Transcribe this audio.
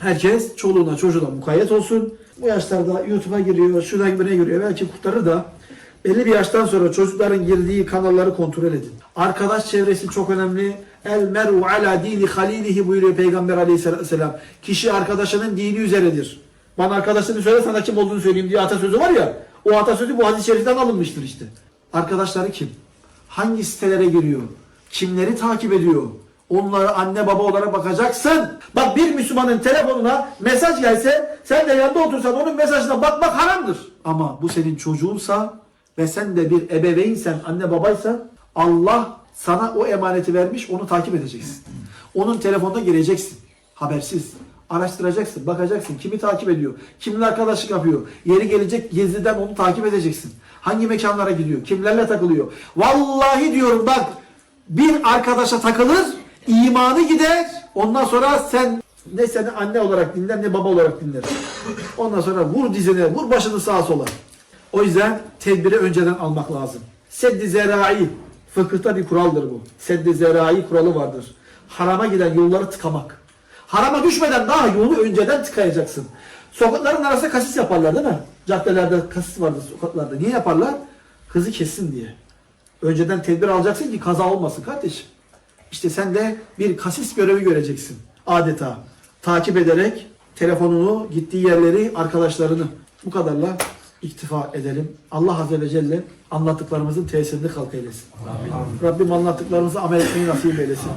Herkes çoluğuna çocuğuna mukayyet olsun. Bu yaşlarda YouTube'a giriyor, şuna birine giriyor. Belki kurtarır da belli bir yaştan sonra çocukların girdiği kanalları kontrol edin. Arkadaş çevresi çok önemli. El mer'u ala dini halilihi buyuruyor Peygamber aleyhisselam. Kişi arkadaşının dini üzeredir. Bana arkadaşını söyle sana kim olduğunu söyleyeyim diye atasözü var ya. O atasözü bu hadis-i şeriften alınmıştır işte. Arkadaşları kim? Hangi sitelere giriyor? Kimleri takip ediyor? Onlara anne baba olarak bakacaksın. Bak bir Müslümanın telefonuna mesaj gelse sen de yanında otursan onun mesajına bakmak haramdır. Ama bu senin çocuğunsa ve sen de bir ebeveynsen, anne babaysan Allah sana o emaneti vermiş onu takip edeceksin. Onun telefonuna gireceksin. Habersiz. Araştıracaksın, bakacaksın kimi takip ediyor, kimle arkadaşlık yapıyor. Yeri gelecek gizliden onu takip edeceksin. Hangi mekanlara gidiyor, kimlerle takılıyor. Vallahi diyorum bak bir arkadaşa takılır, imanı gider. Ondan sonra sen ne seni anne olarak dinler ne baba olarak dinler. Ondan sonra vur dizine, vur başını sağa sola. O yüzden tedbiri önceden almak lazım. Seddi zerai, fıkıhta bir kuraldır bu. Seddi zerai kuralı vardır. Harama giden yolları tıkamak. Harama düşmeden daha yolu önceden tıkayacaksın. Sokakların arasında kasis yaparlar değil mi? Caddelerde kasis vardır sokaklarda. Niye yaparlar? Hızı kessin diye. Önceden tedbir alacaksın ki kaza olmasın kardeşim. İşte sen de bir kasis görevi göreceksin. Adeta. Takip ederek telefonunu, gittiği yerleri, arkadaşlarını bu kadarla iktifa edelim. Allah Azze ve Celle anlattıklarımızın tesirini kalk eylesin. Rabbim anlattıklarımızı amel etmeyi nasip eylesin.